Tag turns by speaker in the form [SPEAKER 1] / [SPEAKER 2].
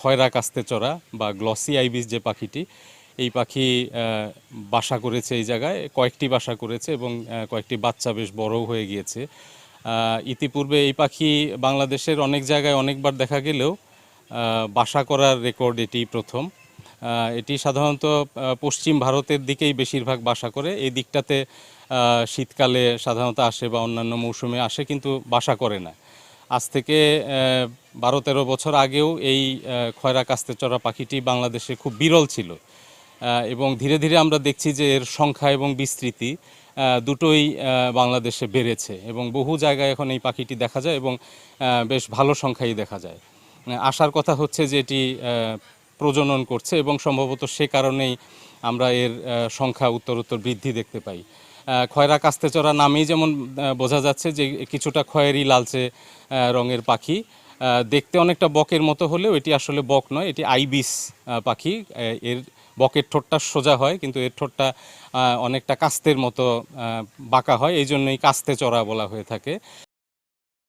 [SPEAKER 1] খয়রা কাস্তে চড়া বা গ্লসি আইবিস যে পাখিটি, এই পাখি বাসা করেছে এই জায়গায়, কয়েকটি বাসা করেছে এবং কয়েকটি বাচ্চা বেশ বড়ও হয়ে গিয়েছে। ইতিপূর্বে এই পাখি বাংলাদেশের অনেক জায়গায় অনেকবার দেখা গেলেও বাসা করার রেকর্ড এটি প্রথম। এটি সাধারণত পশ্চিম ভারতের দিকেই বেশিরভাগ বাসা করে। এই দিকটাতে শীতকালে সাধারণত আসে বা অন্যান্য মৌসুমে আসে, কিন্তু বাসা করে না। আজ থেকে বারো তেরো বছর আগেও এই খয়রা কাস্তে চড়া পাখিটি বাংলাদেশে খুব বিরল ছিল। এবং ধীরে ধীরে আমরা দেখছি যে এর সংখ্যা এবং বিস্তৃতি দুটোই বাংলাদেশে বেড়েছে এবং বহু জায়গায় এখন এই পাখিটি দেখা যায় এবং বেশ ভালো সংখ্যাই দেখা যায়। আসার কথা হচ্ছে যে এটি প্রজনন করছে এবং সম্ভবত সে কারণেই আমরা এর সংখ্যা উত্তরোত্তর বৃদ্ধি দেখতে পাই। খয়রা কাস্তে চড়া নামেই যেমন বোঝা যাচ্ছে যে কিছুটা খয়েরি লালচে রঙের পাখি। দেখতে অনেকটা বকের মতো হলেও এটি আসলে বক নয়, এটি আইবিস পাখি। এর বকের ঠোঁটটা সোজা হয়, কিন্তু এর ঠোঁটটা অনেকটা কাস্তের মতো বাঁকা হয় এই জন্যই কাস্তে চড়া বলা হয়ে থাকে।